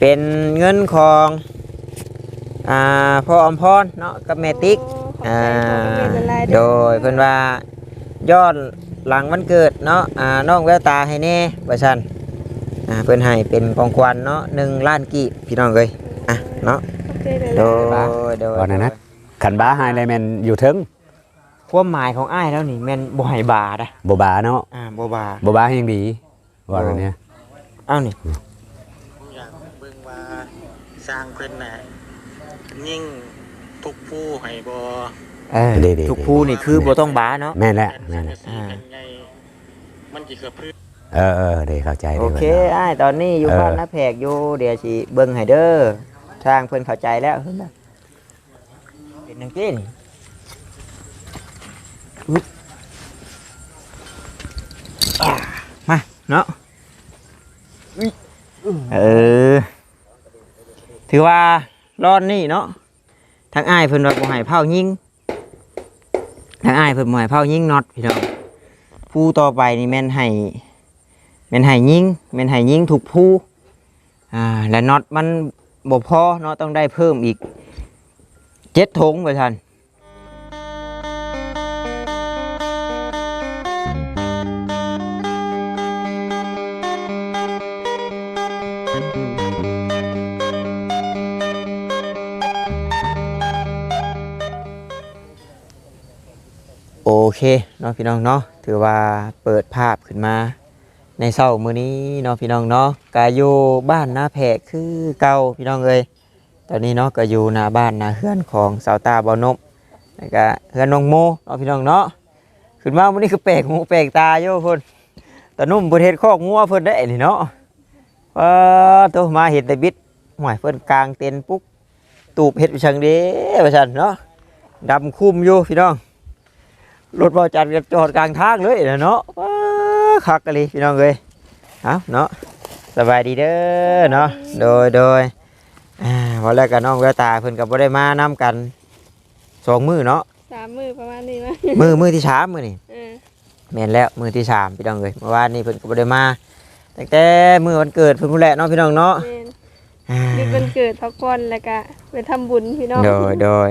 เป็นเงินของอ่าพ่ออมพรเนาะกับแม่ติ๊กโอ้ขอบอ่าใจขอบคุณหลายๆโดเด้อยเพิ่นว่ายอดหลังวันเกิดเนาะอ่าน้องแววตาให้แน่ว่าซั่นอ่าเพิ่นให้เป็นของขวัญเนาะ1ล้านกีบพี่น้องเอ้ยอะเนาะขอบใจหโดลายยโดยว่านั่นนะขันบ้าหายเลยแม่นอยู่ถึงความหมายของอ้ายแล้วนี่แม่นบ่ให้บาดอะบ่บาเนาะอ่าบ่บาบ่บายังดีว่านั่นเนี่ยเอ้านี่ ผมอยากเบิ่งว่า สร้างเพิ่นน่ะยิ่งทุกผู้ให้บ่เออดีๆทุกผู้นี่คือบ่ต้องบาเนาะแม่นแหละแผ่นแม่สันงแหกะละสีแผ่นใหญ่มันสิกระพือเออเออเดี๋ยวเข้าใจโอดี๋ยวเคอ้ายตอนนี้อยู่เออบ้านนาแพกอยู่เดี๋ยวสิเบิ่งให้เด้อทางเพิ่นเข้าใจแล้วเพิ่นน่ะเป็นจังซี่นี่อุ๊ยอ่ามาเนาะอุ๊ยเออ ถือว่าร้อนนี่เนาะทางอ้ายเพิ่นว่าบ่ให้เผายิงทางอ้ายเพิ่นบ่ให้เผายิงน็อตพี่น้องผู้ต่อไปนี่แม่นให้แม่นให้ยิงแม่นให้ยิงถูกผู้อ่าและน็อตมันบ่พอเนาะต้องได้เพิ่มอีกเจ็ดถงไปทัน โอเคเนาะพี่น้องเนาะถือว่าเปิดภาพขึ้นมา ในเช้ามื้อนี้เนาะพี่น้องเนาะก็อยู่บ้านนาแพกคือเก่าพี่น้องเอ้ยตอนนี้เนาะก็อยู่หน้าบ้านหน้าเฮือนของสาวตาบอนบแล้วก็เฮือนน้องโมเนาะพี่น้องเนาะขึ้นมามื้อนี้คือแปลกหูแปลกตาอยู่เพิ่นตะนุ่มประเทศคอกงัวเพิ่นได้นี่เนาะเออตัวมาเห็นแต่บิดห่วยเพิ่นกลางเต็นปุ๊กตูบเฮ็ดไปชังเด้ว่าซั่นเนาะดำคุมอยู่พี่น้อง รถบ่จัดก็จอดกลางทางเลยน่ะเนาะว้าคักกะลีพี่น้องเอ้ยเอาเนาะสบายดีเด้อเนาะโดยโดยอ่าวันแรกกับน้องแววตาเพิ่นกับบ่ได้มานํกันสองมือเนาะสามมือประมาณนี้มั้ยมือมือที่สามมือนี่เออแม่นแล้วมือที่สามพี่น้องเอ้ยเมื่อวานนี้เพิ่นก็บ่ได้มาตั้งแต่มือวันเกิดเพิ่นพู้นแหละเนาะพี่น้องเนาะแม่นอ่านี่เป็นเกิดพักผ่อนแล้วก็ไปทำบุญพี่น้องโดยโดย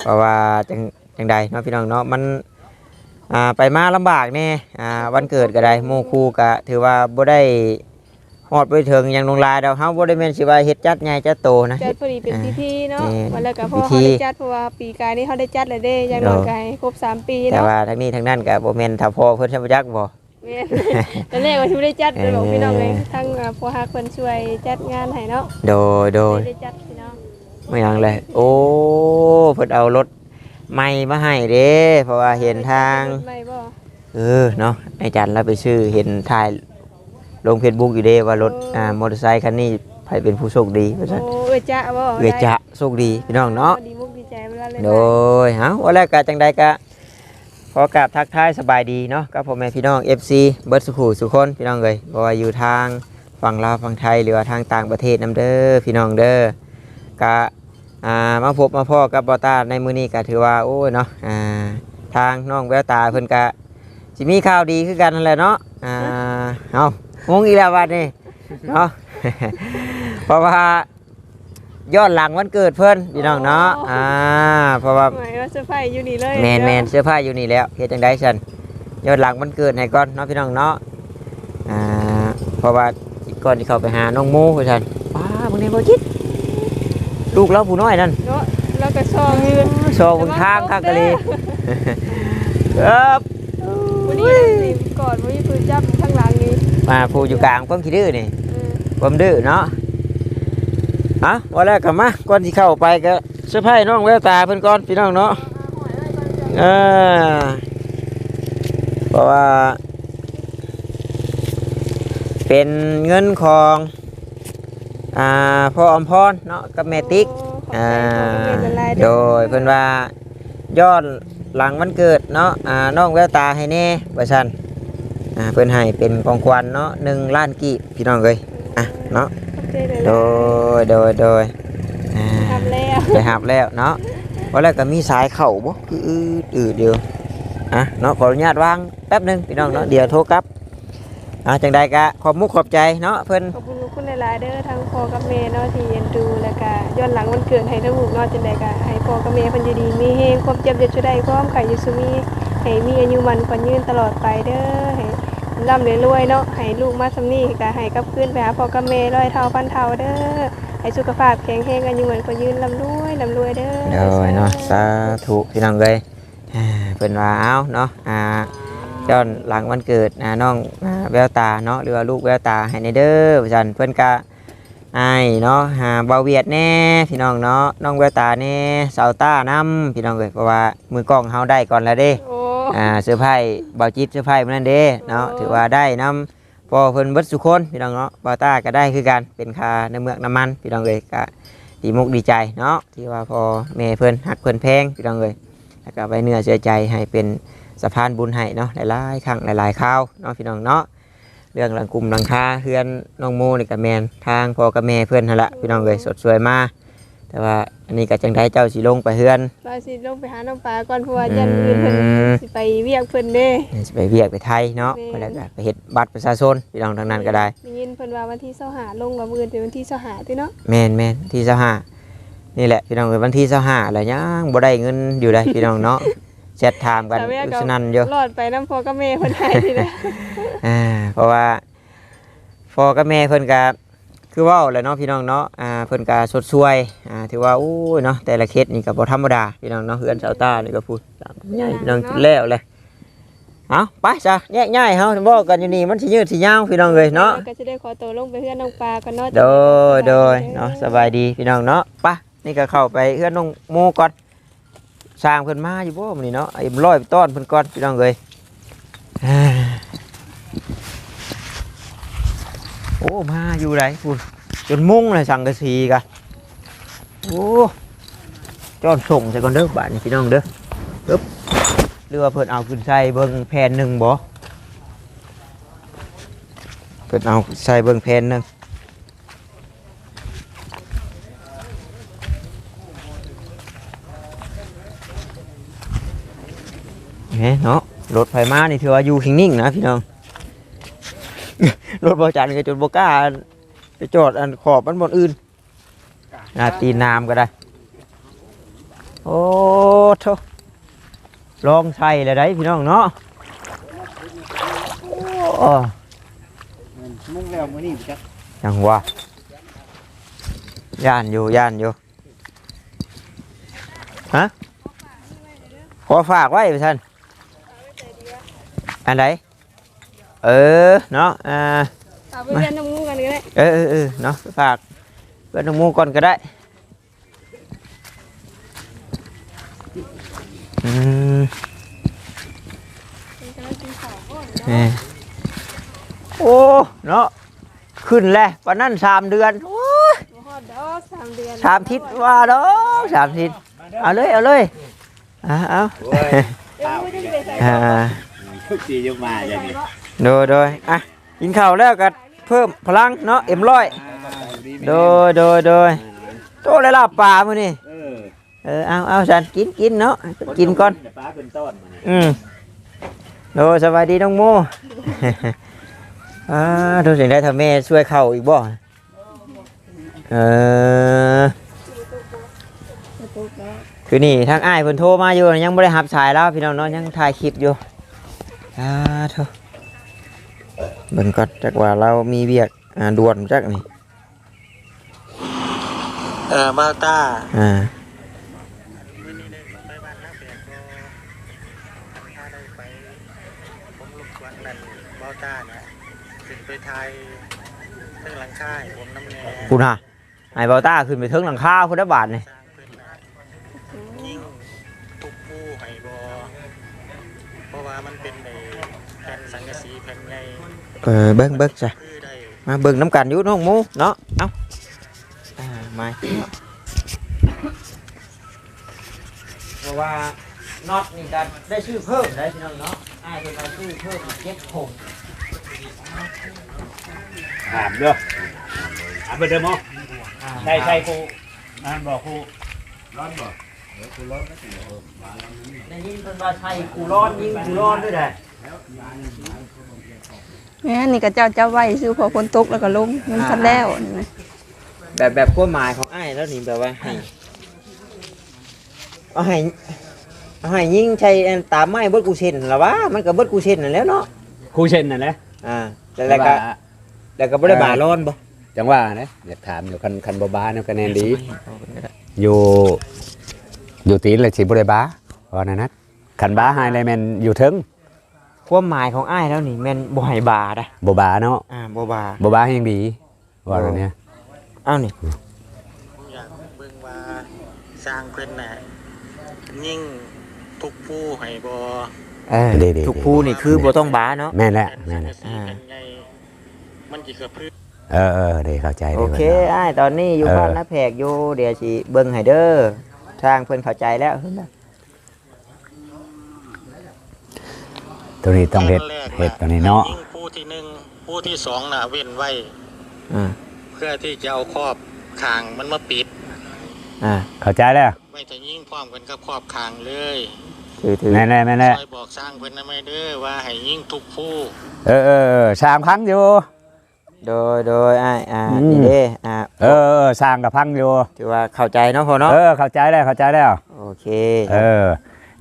เพราะว่าจังจังใดเนาะพี่น้องเนาะมัน อ่าไปมาลำบากแน่อ่าวันเกิดก็ได้หมู่คู่ก็ถือว่าบ่ได้ฮอดไปถึงหยังลงลายดอกเฮาบ่ได้แม่นสิว่าเฮ็ดจัดใหญ่จัดโตนะ จัดพอดีเป็นพิธีเนาะแม่นวันแล้วก็พอพิธี เขาได้จัดเพราะว่าปีกายนี้เขาได้จัดแล้วเด้อยังน้อยกายครบสามปีแต่เนาะว่าทั้งนี้ทั้งนั้นก็บ่แม่นถ้าพ่อเพิ่นสิบ่จักบ่ แม่นตอนแรกว่าสิบ่ได้จัดเลยบอกพี่น้องเลยเออ ทั้งอ่าพ่อฮักเพิ่นช่วยจัดงานให้เนาะโดยโดยได้จัดพี่น้องไม่หยังเลย โอ้ เพิ่นเอารถ ใหม่มาให้เด้เพราะว่าเห็นทาง ไม่บ่เออเนาะไอ้จันเราไปซื้อเห็นถ่ายลง Facebook อยู่เด้ว่ารถอ่ามอเตอร์ไซค์คันนี้ใครเป็นผู้โชคดีว่าซั่นโอ้เอ้ยจ๊ะบ่เวจะโชคดีพี่น้องเนาะ ดีมุกดีใจเวลาเลยโดยเฮาว่าแล้วก็จังใดก็ขอกราบทักทายสบายดีเนาะกับพ่อแม่พี่น้อง FC เบิร์ดสุขุสุคนพี่น้องเลยบ่ว่าอยู่ทางฝั่งลาวฝั่งไทยหรือว่าทางต่างประเทศนํเด้อพี่น้องเด้อก็ อ่ามาพบมาพ่อกับบอต้าในมื้อนี้ก็ถือว่าโอ้ยเนาะอ่าทางน้องแววตาเพิ่นก็สิมีข่าวดีคือกันนั่นแหละเนาะอ่าเอางงอีกแล้วบัดนี้เนาะเพราะว่าย้อนหลังวันเกิดเพิ่นพี่น้องเนาะอ่าเพราะว่าหมายว่าเซอร์ไพรส์อยู่นี่เลยแมนแมนเสื้อผ้าอยู่นี่แล้วเฮ็ดจังไดฉันยอดหลังมันเกิดให้ก่อนเนาะพี่น้องเนาะอ่าเพราะว่าก่อนที่เขาไปหาน้องโมว่าฉันป้าบางทีบ่จิต ลูกเราผู้น้อยนั่นเนาะแล้วก็ซองยืนโชว์บนทางคักกะลีครับวันนี้นี่กอดบ่มีปืนจับข้างหลังนี่มาผู้อยู่กลางความขี้ดื้อนี่เออความดื้อเนาะอะว่าแล้วก็มาก่อนที่เข้าไปก็เสื้อผ้าน้องแววตาเพิ่นก่อนพี่น้องเนาะเออเพราะว่า เป็นเงินของ อ่าพ่ออมพรเนาะกับแม่ติ๊กโอ้ขอบใจอ่าขอบคุณหลายๆโดเด้อยเพิ่นว่ายอดหลังวันเกิดเนาะอ่าน้องแววตาให้แน่ว่าซั่นอ่าเพิ่นให้เป็นของขวัญเนาะ1ล้านกีบพี่น้องเอ้ยอะเนาะขอบใจหลายๆโดยโดยโดยอ่าทำแล้วไปหับแล้วเนาะว่าแล้วก็มีสายเข่าบ่คืออืดอืดเดียวอะเนาะขออนุญาตวางแป๊บหนึงพี่น้องเนาะเดี๋ยวโทรกลับอะจังใดก็ขอบมุกขอบใจเนาะเพิ่น หลายๆเด้อทั้งพ่อกับแม่เนาะที่เอ็นดูแล้วก็ย้อนหลังวันเกิดให้ทั้งลูกเนาะจังได๋ก็ให้พ่อกับแม่เพิ่นอยู่ดีมีแฮงความเจ็บอย่าชุได้พร้อมไข่อยู่ซุมีให้มีอายุมันกว่ายืนตลอดไปเด้อให้ร่ำรวยๆเนาะให้ลูกมาซำนี้ก็ให้กลับคืนไปหาพ่อกับแม่ร้อยเท่าพันเท่าเด้อให้สุขภาพแข็งแรงอายุมันกว่ายืนร่ำรวยร่ำรวยเด้อเดี๋ยวเนาะสาธุพี่น้องเลยอ่าเพิ่นว่าเอาเนาะอ่า ย้อนหลังวันเกิดอ่าน้องอ่าแววตาเนาะหรือว่าลูกแววตาให้ในเด้อว่าซั่นเพิ่นก็อายเนาะหาเบาเวียดแน่พี่น้องเนาะน้องแววตาแน่สาวต้านํพี่น้องเอ้ยเพราะว่ามือกล้องเฮาได้ก่อนแล้วเด้โอ้อ่าเสื้อผ้าเบาจิตเสื้อผ้ามันนั่นเด้เนาะถือว่าได้นํพอเพิ่นเบิดสุคนพี่น้องเนาะเบาต้าก็ได้คือกันเป็นค่าน้ำเมือกน้ำมันพี่น้องเอ้ยก็ดีมุกดีใจเนาะที่ว่าพอแม่เพิ่นหักเพิ่นแพงพี่น้องเลยแล้วก็ไว้เนื้อเชื่อใจให้เป็น สะพานบุญให้เนาะหลายๆครั้งหลายๆคราวเนาะพี่น้องเนาะเรื่องหลังกลุ่มหลังคาเฮือนน้องโมนี่กับแมนทางพ่อกับแม่เพิ่นหั่นละพี่น้องเลยสดสวยมาแต่ว่าอันนี้ก็จังไดเจ้าสิลงไปเฮือนว่าสิลงไปหาน้องปลาก่อนเพราะว่ายันอื่นเพิ่นอืมสิไปเวียกเพิ่นเด้สิไปเวียกไปไทยเนาะแม่นแล้วก็ไปเฮ็ดบัตรประชาชนพี่น้องทางนั้นก็ได้ได้ยินเพิ่นว่าวันที่25ลงว่ามื้อเป็นวันที่25ติเนาะแม่นแม่นที่เจ้าห้านี่แหละพี่น้องเอ้ยวันที่เจ้าห้าแล้วยังบ่ได้เงินอยู่ได้พี่น้องเนาะ แชทถามกันแต่แม่อยู่ก็สนั่นอยู่รอดไปน้ำพอกับแม่เพิ่นให้ทีละอ่าเพราะว่าพ่อกับแม่เพิ่นก็คือเว่าแหละเนาะพี่น้องเนาะอ่าเพิ่นก็สดช่วยอ่าถือว่าอู้ยเนาะแต่ละเคสนี่ก็บ่ธรรมดาพี่น้องเนาะเฮือนชาวตานี่ก็พูดตามใหญ่พี่น้องกินแล้วเลยเอาไปจ้ะแยกย้ายเฮาเว้ากันอยู่นี่มันสิยืดสิยาวพี่น้องเอ้ยเนาะก็จะได้ขอตัวลงไปเฮือนน้องปลาก่อนเนาะโดยโดยเนาะสบายดีพี่น้องเนาะไปนี่ก็เข้าไปเฮือนน้องโมก่อน สร้างเพิ่นมาอยู่บ่มื้อนี้เนาะไอ้ร้อยไปต้อนเพิ่นก่อนพี่น้องเอ้ยโอ้มาอยู่ไหนพุ่นจนมุ่งเลยสังกะสีกะโอ้จอนส่งใส่ก่อนเด้อบานพี่น้องเด้อปึ๊บหรือเพิ่นเอาขึ้นใส่เบิ่งแผ่นหนึ่งบ่เพิ่นเอาใส่เบิ่งแผ่นหนึ่ง เฮ้เนาะรถไฟมานี่ถือว่าอยู่นิ่งๆนะพี่น้อง รถบอจันก็จนบก้าไปจอดอันขอบมันบนอื่นนาตีน้ำก็ได้ โอ้โถลองใส่เลยได้พี่น้องเนาะมุ่งแล้วมือนี้จักยังวะย่านอยู่ย่านอยู่ฮะขอฝากไว้พี่ท่าน อันไหนเออเนาะอ่าเอาไปเฮือนน้ำงูกันก็ได้เออเออเออเนาะฝากเพื่อนน้องหมูก่อนก็ได้อืมเออโอ้เนาะขึ้นแล้ววันนั้นสามเดือนโอ้ยบ่ฮอดดอกสามเดือนสามทิศว่าดอกสามทิศเอาเลยเอาเลยอ่าเอา โอ้ยเดี๋ยวมื้อนี้ไปใส่อ่าทุกทีจะมาอย่างนี้โดยโดยอะกินข้าวแล้วก็เพิ่มพลังเนาะเอ็มร้อยโดยโดยโดยโตเลยลาบปลามื้อนี่เออเออเอาเอาสันกินกินเนาะกินก่อนป้าเป็นต้นมาอืมโดยสวัสดีน้องโมอ่าดูสิได้ทำแม่ช่วยเข้าอีกบ่เออคือนี่ทางอ้ายเพิ่นโทรมาอยู่ยังบ่ได้รับสายแล้วพี่น้องเนาะยังถ่ายคลิปอยู่ อ่าโธ่เบิ่งก่อนจักว่าเรามีเวียกอ่าด่วนจักนี่เออมาต้าอ่ามื้อนี้ได้ไปบ้านนักแบกก็ถ้าได้ไปผมรบกวนนั่นมาต้าเนี่ยขึ้นไปไทยเรื่องหลังค่ายผมน้ำแน่คุณฮะไอ้เบาต้าขึ้นไปเทิงหลังคาพุ่นได้บาทนี่สร้ ด้พี่น้องเนาะอ้ายเป็นมาชื่อเพิ่มเจ็ดหกถามเด้อถามเด้อมออ่าใช่ใช่ครูนั่นบอกครูได้ยินเพิ่นว่าใช่กูร้อนยิงกูร้อ นด้วยแหละแม่นี่ก็เจ้าเจ้าไว้ซื้อพอฝนตกแล้วก็ลงมันทันแล้วนี่นะแบบแบบความหมายของอ้ายแล้วนี่แบบว่าให้เอาให้เอาให้ยิงใช้อันตามไม้เบิดกูเช่นหรอวะมันก็เบิดกูเช่นนั่นแหล้วเนาะครูเช่นนั่นแหละอ่าแล้วแล้วก็แล้วก็บ่ได้บาร้อนบ่จังว่านะอยากถามอยู่คันคันบ่บ้าเนี่ยคะแนนดี อยู่ อยู่ตีนเลยสิบ่ได้บ้าว่านั่นนะคันบ้าหายเลยแม่นอยู่ถึง ความหมายของอ้ายแล้วนี่แม่นบ่ให้บาดะบ่บ้าเนาะอ่าบ่บาบ่บ้ายังดีว่าแล้วเนี่ยเอ้านี่ผมอยากเบิ่งว่าสร้างเพิ่นน่ะยิ่งทุกผู้ให้บ่เออดีๆทุกผู้นี่คือบ่ต้องบาเนาะแม่นแหละแม่แม่นนแหละสีกันใหญ่มันสิกระพือเออเออได้เข้าใจโอได้เคอ้ายตอนนี้อยู่เออบ้านนาแพกอยู่เดี๋ยวสิเบิ่งให้เด้อทางเพิ่นเข้าใจแล้วเห็นบ่ ตัวนี้ต้องเฮ็ดแรกเฮ็ดตัวนี้เนาะยิ่งผู้ที่หนึ่งผู้ที่สองน่ะเว้นไว้อ่าเพื่อที่จะเอาครอบคางมันมาปิด อ่าเข้าใจแล้วไว้แต่ยิ่งพร้อมกันกับครอบคางเลยถือถือแม่นแหละแม่นแหละซอยบอกสร้างเพิ่นนะไม่เด้อว่าให้ยิ่งทุกผู้เออเออเออสร้างพังอยู่โดยโดยอ้ายอ่าอืมนี่เด้อ่าเออเออสร้างกับพังอยู่ถือว่าเข้าใจเนาะพ่อเนาะเออเข้าใจแล้วเข้าใจแล้วโอเค เออ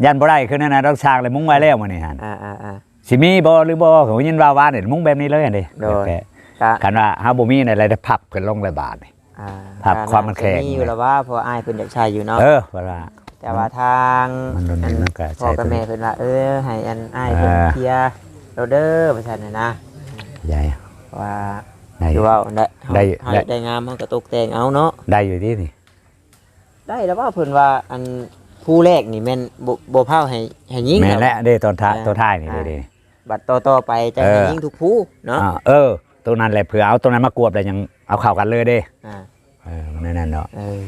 ยันบ่ได้คือนั่นน่ะต้องสร้างเลยมุ้งไว้แล้วมื้อนี้หั่นอ่าอ่าอ่า สิมีบ่หรือบ่เขายินว่าว่าเนี่ยมุ้งแบบนี้เลยอันนี้โดย แปะกะคันว่าเฮาบ่มีอะไรได้พับขึ้นลงเลยบาทนี่ อ่าครับกความมันแข็ง มีอยู่แล้วว่าเพออ้ายเพิ่นอยากใช้อยู่เนาะ เออว่าว่า แต่ว่าทางมันโดนอันมันก็ใช้พ่อกับตัวนี้แม่เพิ่นว่าเออให้อันอ้ายเพิ่นอ่า เคลียร์เราเด้อว่าซั่นน่ะนะใหญ่ว่าได้ คือว่าได้ได้เฮาได้ ได้งามเฮาก็ตกแต่งเอาเนาะได้อยู่ที่นี่ ได้แล้วว่าเพิ่นว่าอัน ผู้แรกนี่แม่นบ่บ่เผาให้ให้ยิงแม่นและเด้ตอนท้ายอ่าตัวท้ายนี่อ่าเด้ บัดต่อๆไปจะให้เออ ยิงทุกผู้เนาะอ่าเออตัวนั้นแหละเผื่อเอาตัวนั้นมากวบแล้วยังเอาเข้ากันเลยเด้อ่าเออมันนั่นเนาะเออ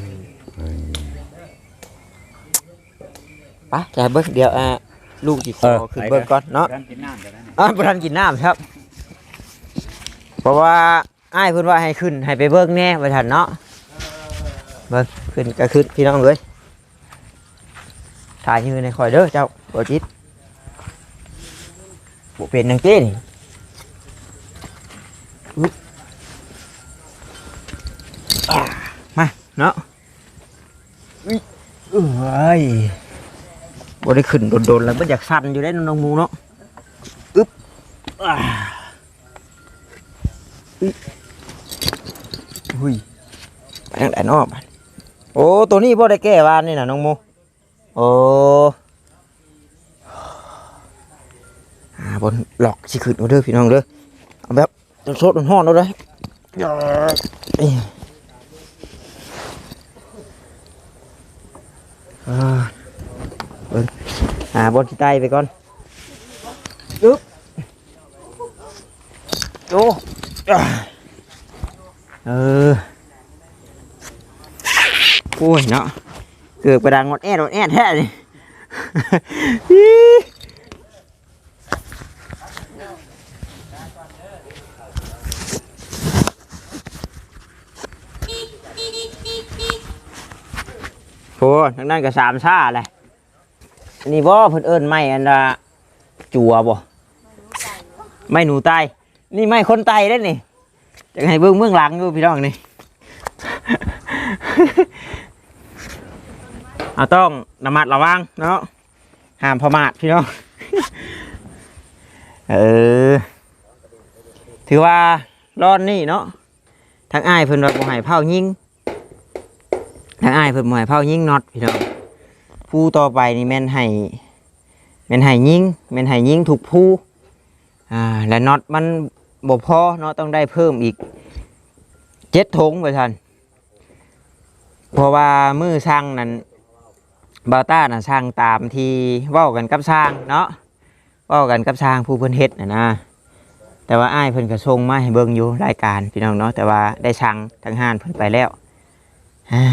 ไปจะเบิ่งเดี๋ยวอ่าลูกสิขอขึ้นเบิ่งก่อนเนาะ กินน้ำกันนะอ่าบ่ทันกินน้ำครับ เพราะว่าอ้ายเพิ่นว่าให้ขึ้นให้ไปเบิ่งแน่ว่าซั่นเนาะเบิ่งขึ้นก็ขึ้นพี่น้องเอ้ย ถ่ายยืนให้คอยเด้อเจ้าบ่จิตบ่เป็นจังซี่นี่อุ๊ยอ่ามา เนาะอุ๊ยเอ้ยบ่ได้ขึ้นโดนๆแล้วมันอยากสั่นอยู่ได้น้องมูเนาะอึ๊บอ่าหุ้ยไปทางไหนเนอกโอ้ ตัวนี้พ่ได้แก้วานนี่นะน้องโม โอ้บนหลอกสิขึ้นเอาเด้อพี่น้องเด้อเอาแบบต้นโซดต้นห้อนเอาเลยเอ้ยอ่าบิ่งอ่าบนที่ใต้ไปก่อนยึบโอ้เออโอ้ยเนาะ เกิดประดังงดแอดงดแอดแท้เลยโอ้ทางนั้นก็สามชาเลยอันนี้บ่เพิ่นเอิ้นไม้อันน่ะจัวบ่ไม่หนูตายนี่ไม่คนตายได้นี่จะให้เบื้องเบื้องหลังอยู่พี่น้องนี่ เอาต้องระมัดระวังเนาะห้ามประมาทพี่น้องเออถือว่าร้อนนี่เนาะทางอ้ายเพิ่นว่าบ่ให้เผายิงทางอ้ายเพิ่นบ่ให้เผายิงน็อตพี่น้องผู้ต่อไปนี่แม่นให้แม่นให้ยิงแม่นให้ยิงถูกผู้อ่าและน็อตมันบ่พอเนาะต้องได้เพิ่มอีกเจ็ดถงไปทันเพราะว่ามือช่างนั้น บาต้าน่ะช่างตามที่เว้ากันกับช่างเนาะเว้ากันกับช่างผู้เพิ่นเฮ็ดน่ะนะแต่ว่าอ้ายเพิ่นก็ส่งมาให้เบิ่งอยู่รายการพี่น้องเนาะแต่ว่าได้ช่างทั้งห้านเพิ่นไปแล้วอ่า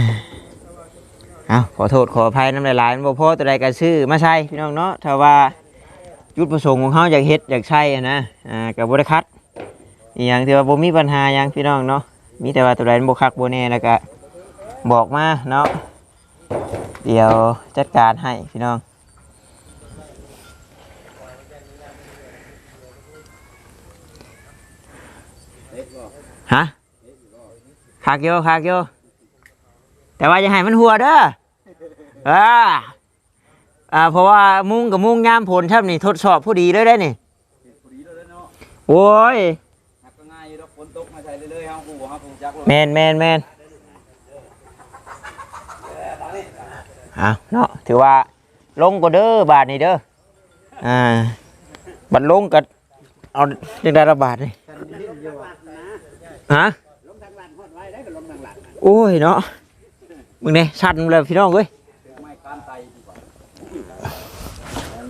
เอาขอโทษขออภัยน้ำหลายๆบ่พอตัวใดก็ซื้อมาใช้พี่น้องเนาะถ้าว่าจุดประสงค์ของเฮาอยากเฮ็ดอยากใช้นะอ่าก็บ่ได้คัดอย่างที่ว่าบ่มีปัญหาหยังพี่น้องเนาะมีแต่ว่าตัวใดบ่คักบ่แน่แล้วก็บอกมาเนาะ เดี๋ยวจัดการให้พี่น้องฮะคากโยคากโยแต่ว่าจะให้มันหัวเด้อเอออ่าเพราะว่ามุ้งกับมุ้งงามผลครับนี่ทดสอบผู้ดีเลยได้นี่โอ้ยแมนแมนแมน อาเนาะถือว่าลงก็เด้อบาทนี่เด้ออ่าบัดลงก็เอาจังได้ระบาทนี่ฮะโอ้ยเนาะมึงเนี่ยชันเลยพี่น้องเว้ยไม่การไต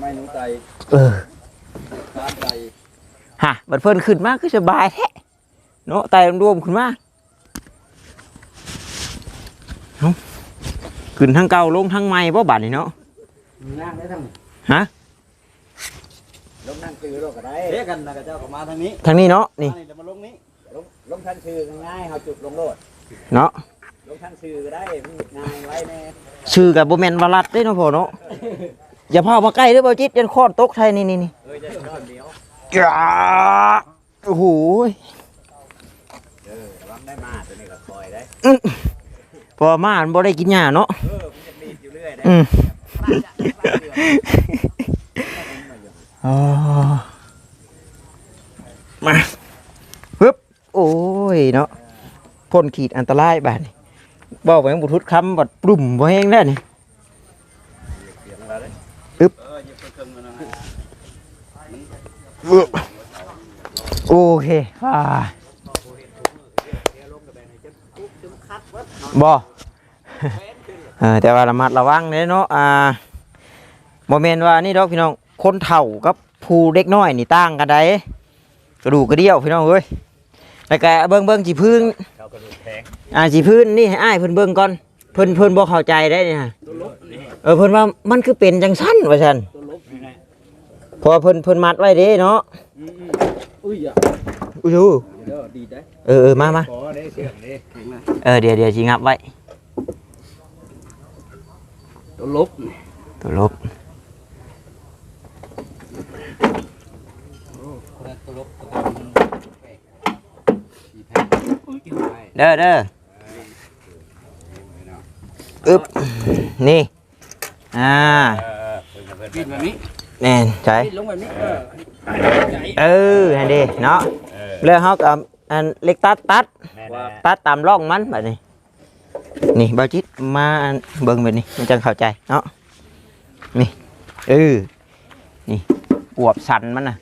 ไม่หนูไตเออการไตฮะบัดเพิ่นขึ้นมาคือสบายแท้เนาะไตรวมขึ้นมาเอ้า ขึ้นทั้งเก่าลงทั้งใหม่บ่บาดนี่เนาะย่างได้ทั้งฮะลงนั่งคือโลกก็ได้เรียกกันนะกับเจ้าก็มาทางนี้ทางนี้เนาะนี่มานี่เดี๋ยวมาลงนี้ลงลงทันชื่อง่ายๆเฮาจุดลงโลดเนาะลงทันชื่อก็ได้มันง่ายไว้แน่ชื่อกับโบแมนวารัดได้เนาะพ่อเนาะอย่าพามาใกล้เด้อบ่จิตยันคอนตกไทยนี่นี่นี่เอ้ยจะก้อนเดียวจ้าโอ้โหยเออระวังได้มาตัวนี้ก็คอยได้ พอมามันบ่ได้กินหญ้าเนาะเออมันจะดีดอยู่เรื่อยได้อืมอ๋อมาปึ๊บโอ้ยเนาะพ่นขีดอันตรายบาดนี่บอกไปยังบุทุดคำบัดปรุ่มบ่แห้งแล้วนี่เอออย่าไปเกินมันนะโอเคอ่า บอเออแต่ว่าระมัดระวังเด้เนาะอ่าโมเมนว่านี่ดอกพี่น้องคนเฒ่ากับผู้เด็กน้อยนี่ต่างกันได้กระดูกกระเดี่ยวพี่น้องเอ้ยแล้วก็เบิ่งเบิ่งจีพื้นเราก็ดูแพงอ่าจีพื้นนี่ให้อ้ายเพิ่นเบิ่งก่อนเพิ่นเพิ่นบ่เข้าใจได้เนี่ยเออเพิ่นว่ามันคือเป็นจังซั่นว่าซั่นตัวลบนี่ไงเพอเพิ่นเพิ่นมัดไว้เด้เนาะอืมๆอุ้ยอย่าอุ้ยดูเด้อดีได้ เออเออมามาขอได้เสียงดิแข็งนะเออเดี๋ยวเดี๋ยวสิงับไว้ ตัวลบนี่ตัวลบตัวลบตัวสีแพงเด้อเด้ออึ๊บนี่ อ่าเออเพิ่นก็เพิ่นปิดแบบนี้แน่นใจปิดลงแบบนี้ เออใจเออนั่นดิเนาะเออแล้วเฮากับ อันเล็กตัดตัดแม่นๆตัดตามร่องมันแบบนี้นี่บาจิตมาอันเบิ่งแบบนี้มันจังเข้าใจเนาะนี่เออนี่อวบสันมันน่ะ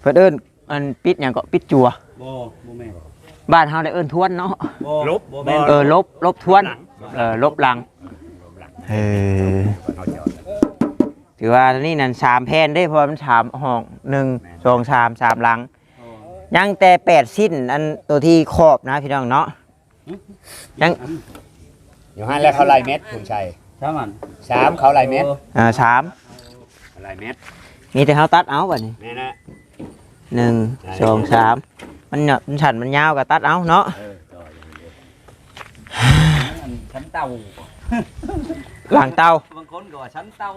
เพิ่นเอิ้นอันปิดหยังก็ปิดจัวบ่บ่แม่นบ้านเฮาได้เอิ้นทวนเนาะบ่ลบบ่แม่นเออลบลบทวนเออลบหลังเออเขาจอดถือว่านี่นั่นสามแผ่นได้เพราะมันสามห้องหนึ่งสองสามสามหลังอ๋อ ยังแต่แปดสิ้นอันตัวที่ขอบนะพี่น้องเนาะยังอยู่ห้านแล้วเขาลายเม็ดคุณชัยใช่มันสามเขาลายเม็ดอ่าสามลายเม็ดมีแต่เขาตัดเอาบ่นี่แม่นะหนึ่งสองสามมันเนี่ยมันฉันมันยาวกับตัดเอาเนาะเออต่ออย่างเดียวอันชั้นเตาหลังเตาบางคนก็ว่าชั้นเตา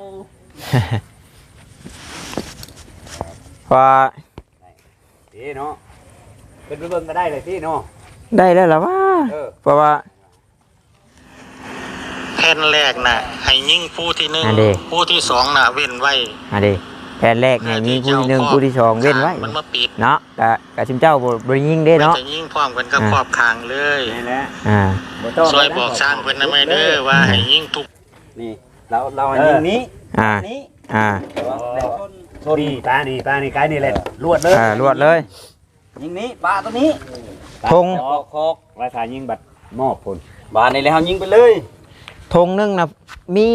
พอ พี่เนาะเป็นไปเบิ่งก็ได้เลยพี่เนาะได้แล้วล่ะว่าเออเพราะว่า แผ่นแรกน่ะให้ยิ่งผู้ที่หนึ่งอันเดผู้ที่สองน่ะเว้นไว้อะเดิแผ่นแรกไงมีผู้ที่หนึ่งผู้ที่สองเว้นไว้มันมาปิดเนาะกะกะชิมเจ้าบ่บริยิงได้เนาะมันจะยิ่งพร้อมกันกับอ่าขอบคางเลยนี่แหละอ่า บ่ต้องซอยบอกสร้างเพิ่นนะไม่เด้อว่าให้ยิ่งทุก นี่เราเราอันนี้นี้อ่า นี้อ่า แต่ว่าแล้วชน ชนนี่ตานี่ตานี่ไกด์นี่แหละลวดเลยอ่าลวดเลยยิงนี้ปลาตัวนี้ธงคอกคอกว่าทายิงบัตรมอบผลบานนี่แล้วยิงไปเลยธงหนึงนะมี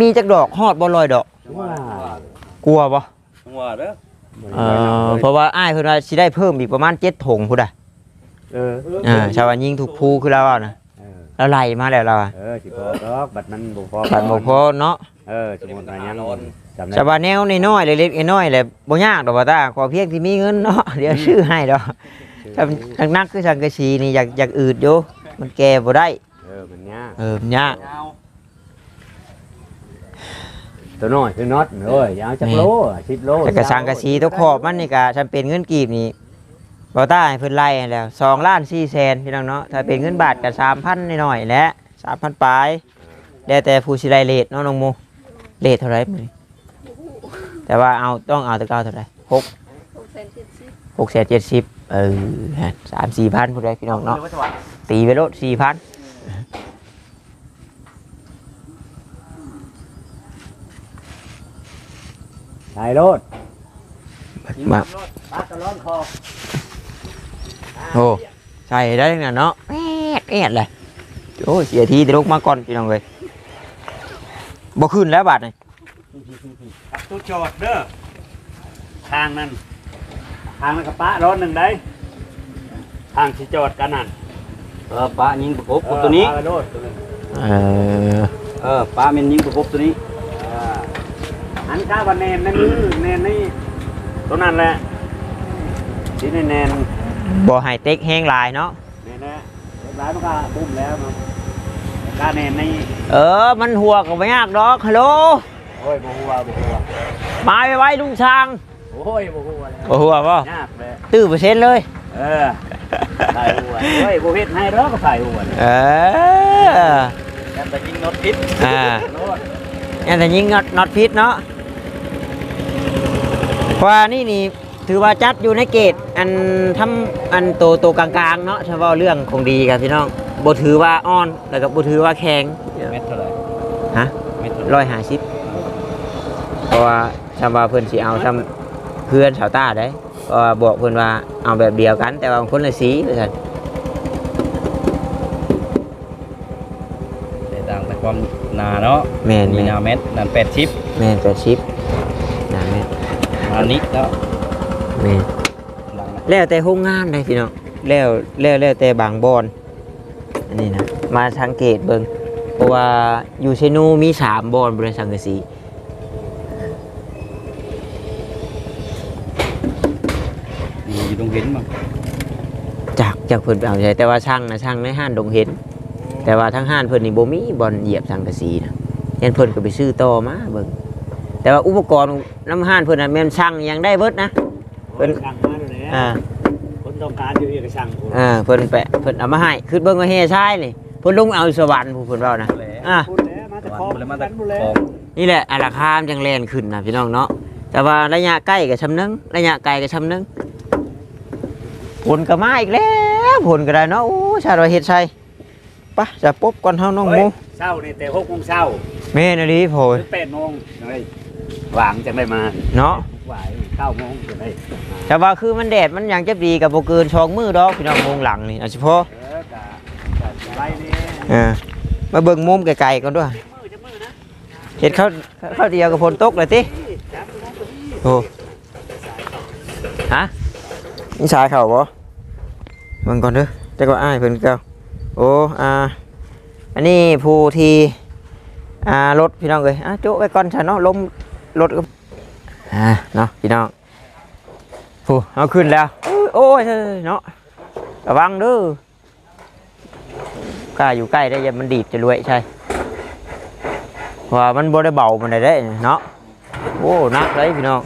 มีจักดอกฮอดบ่ลอยดอก ว้าวกลัวบ่จังหวะเด้อเออเพราะว่าอ้ายเพิ่นว่าสิได้เพิ่มอีกประมาณ7ถุงพุ่นน่ะเอออ่าชาวบ้านยิงถูกภูคือแล้วนะเออแล้วไล่มาแล้วเราอะเออสิพอดอกบัตรมันบ่พอบัดบ่พอเนาะเออสมมุติว่ายัง จำได้ชาวบ้านแนวน้อยๆเล็กๆน้อยๆแหละบ่ยากดอกว่าตาขอเพียงที่มีเงินเนาะเดี๋ยวซื้อให้ดอกถ้ามันนักๆคือสังกะสีนี่อยากอยากอืดอยู่มันแก่บ่ได้เออมันยากเออมันยากยาวตัวน้อยคือน็อตโอ้ยยาวจักโลอะ10โลแต่กระสังกะสีตัวขอบมันนี่ก็จำเป็นเงินกีบนี่บอต้าให้เพิ่นไล่ให้แล้วสองล้านสี่แสนพี่น้องเนาะถ้าเป็นเงินบาทก็สามพันหน่อยๆแหละสามพันปลายแล้วแต่ผู้สิได้เลทเนาะน้องโมเลทเท่าไหรมื้อนี้ แต่ว่าเอาต้องเอาแตะเก้าเท่าไหรหกหกแสนเจ็ดสิบเออสามสี่พันผู้ใดพี่น้องเนาะตีไปรถสี่พันนายโรดมาปากกระร้อนคอโอ้ใส่ได้เนี่ยเนาะแอดแอดเลยโอ้ยเสียทีแต่ลูกมาก่อนพี่น้องเลยบ่ขึ้นแล้วบาทนี่ครับ ตู้จอดเด้อทางนั้นทางนั้นกับป้าร้อนหนึ่งได้ทางที่จอดกันนั่นเออป้ายิงประกบกับตัวนี้ เออปากกระโดดตัวนี้เออเออป้าเมนยิงประกบตัวนี้เอออันข้าววันแนนนั่นนี่แนนนี่ตัวนั้นแหละที่แนนแนนบ่ให้เต็กแห้งหลายเนาะแนนแหละเรียบร้อยมันก็บุ้มแล้วมันกล้าแนนนี่เออมันหัวก็ไม่ยากดอกฮัลโหล โอ้ยบ่หัวบ่หัวมาไว้ไว้ลุงช้างโอ้ยบ่หัวแล้วบ่หัวป่ะยากเลยตื้อเปอร์เซ็นต์เลย เออใส่หัวเฮ้ยบ่เฮ็ดให้เด้อก็ใส่หัวเลยเออแต่ไปยิงน็อตพิษอ่าโลดอันแต่ยิงน็อตน็อตพิษเนาะเพราะว่านี่นี่ถือว่าจัดอยู่ในเกตอันทำอันโตโตกลางๆเนาะเฉพาะเรื่องของดีครับพี่น้องบ่ถือว่าอ่อนแล้วก็บ่ถือว่าแข็งเม็ดเท่าไหร่ฮะเม็ดเท่าไหร่ ร้อยห้าสิบ เพราะว่าชาวบ้านเพื่อนสิเอาทำเพื่อนชาวต้าได้เพราะว่าบอกเพื่อนว่าเอาแบบเดียวกัน แต่ว่าคนละสีเลยกันแต่ต่างแต่ความหนาเนาะแมนมีแมนหนาเม็ดนั่นแปดชิปแมนแปดชิปนะแมนอันนี้แล้วแมนหลังนะแล้วแต่โรงงานเลยพี่น้องแล้วแล้วแล้วแต่บางบอนอันนี้นะมาสังเกตเบิงเพราะว่าอยู่เชนูมีสามบอนบริษัทสังกะสี มีอยู่ตรงเห็นมั้ง จากจากเพิ่นไปเอาใช้แต่ว่าช่างนะช่างในห้านดงเห็นแต่ว่าทั้งห้านเพิ่นนี่บ่มีบอลเหยียบสังกะสีนะยันเพิ่นก็ไปซื้อต่อมาเบิ่งแต่ว่าอุปกรณ์น้ำห้านเพิ่นน่ะแม่นช่างยังได้เบิดนะเพิ่นสั่งมาแล้วแหละอ่าคนต้องการอยู่อีกก็สั่งกูอ่าเพิ่นไปเพิ่นเอามาให้คือเบิ่งว่าเฮชายนี่เพิ่นลงเอาอยู่สวรรค์ผู้เพิ่นเว้านะอ่าพูดแล้วมาแต่วันคอเลยมาแต่กันหมดแล้วของนี่แหละอาราคามจังแลนขึ้นนะพี่น้องเนาะแต่ว่าระยะใกล้กับชำนึงระยะไกลกับชำนึงผลก็มาอีกแล้ว ผลก็ได้เนาะโอ้ชาดว่าเฮ็ดใช่ปะจะปบก่อนเฮาน้องหมูเฮ้ยเช้านี่แต่หกโมงเช้าแม่นอีหลีโพยถึงแปดโมงเฮ้ยหวางจังได้มาเนาะหวายเก้าโมงจังได้มาแต่ว่าคือมันแดดมันยังจะดีกับโบเกินชองมือดอกพี่น้องมงหลังนี่เอาเฉพาะเออกะกะไรนี่อ่ามาเบิ่งมุมไกลๆกันด้วยมือจะมือนะเห็ดข้าวข้าวเดียวกับพลตกเลยติจับมือพอดีโอ้ฮะนี่ชายเขาบ่เบิ่งก่อนเด้อแต่ก็อ้ายเพิ่นเก่าโอ้อ่าอันนี้ผู้ที่อ่ารถพี่น้องเอ้ยอะโจ๊ะไว้ก่อนฉันเนาะล้มรถก็อ่าเนาะพี่น้องผู้เอาขึ้นแล้วโอ้ยเนาะระวังเด้อกล้าอยู่ใกล้ได้ย่ามันดีดจะรวยใช่ว่ามันบ่ได้เบามันได้เด้เนาะโอ้หนักเลยพี่น้อง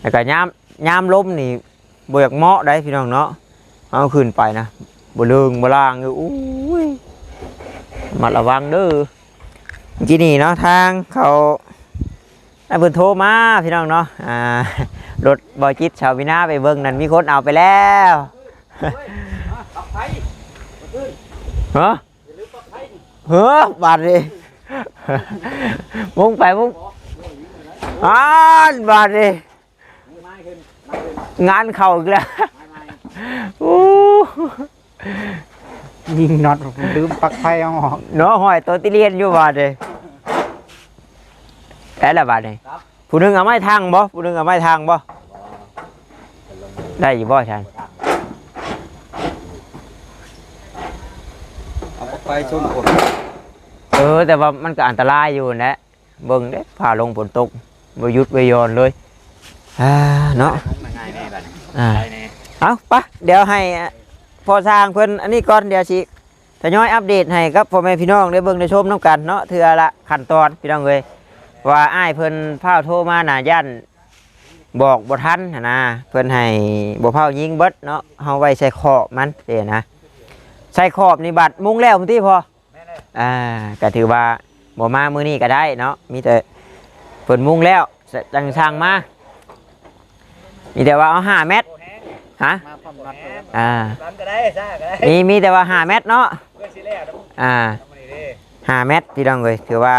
แต่ก็ยามยามล้มนี่เบือกเหมาะได้พี่น้องเนาะ เอาขึ้นไปนะบ่เลิงบ่ล่างอยู่อุ้ยมาระวังเด้อจีนี่เนาะทางเขาไอ้เพิ่นโทรมาพี่น้องเนาะอ่ารถบอยจิตชาววินาไปเบิ่งนั่นมีคนเอาไปแล้วฮะเฮ้อบาดเลยมุ่งไปมุ่งอ่านบาดดิงานเข่าอีกแล้ว ยิงน็อตลืมปลั๊กไฟเอาออก เนาะหอยตัวติเลียนอยู่บาดดิแต่ละบาดดิผู้หนึงเอาไม้ทางบ่ผู้หนึงเอาไม้ทางบ่ได้อยู่บ่ฉันเอาไปชนคนเออ แต่ว่ามันก็อันตรายอยู่นะเบิ่งเด้ผ่าลงฝนตกบ่หยุดบ่หยอนเลยอ่าเนาะง่ายแน่บัดนี้อ่า ได้แน่ เอาปะเดี๋ยวให้ พอสร้างเพิ่นอันนี้ก่อนเดี๋ยวสิทยอยอัปเดตให้ครับพ่อแม่พี่น้องได้เบิ่งได้ชมน้ำกันเนาะเทือละขั้นตอนพี่น้องเอ้ยว่าอ้ายเพิ่นพาโทรมาหน้าย่านบอกบ่ทันหั้นนะเพิ่นให้บ่เผายิงเบิดเนาะเฮาไว้ใส่ขอบมันเด้นะใส่ขอบนี่บัดมุงแล้วพุ่นติพออ่าก็ถือว่าบ่มามื้อนี้ก็ได้เนาะมีแต่เพิ่นมุงแล้วจังช่างมามีแต่ว่าเอา5เมตรฮะ มาพร้อมนัดเลยอ่าร้านก็ได้ซ่าก็ได้มีมีแต่ว่า5เมตรเนาะเพื่อนสิแล้วอ่ามานี่เด้ห้าเมตรพี่น้องเลยถือว่า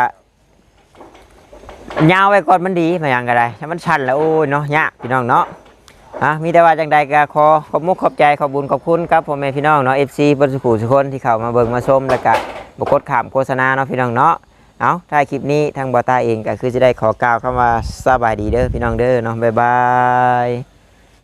ยาวไปก่อนมันดีมาอย่างก็ได้ถ้ามันชันแล้วโอ้ยเนาะยากพี่น้องเนาะอะมีแต่ว่าจังใดก็ขอขอบมุกขอบใจขอบบุญขอบคุณครับพ่อแม่พี่น้องเนาะ FC บนสุขุสุคนที่เข้ามาเบิ่งมาชมแล้วก็บกดขามโฆษณาเนาะพี่น้องเนาะเอาถ้าคลิปนี้ทางบอตาเองก็คือจะได้ขอกล่าวคำว่าสบายดีเด้อพี่น้องเด้อเนาะบ๊ายบาย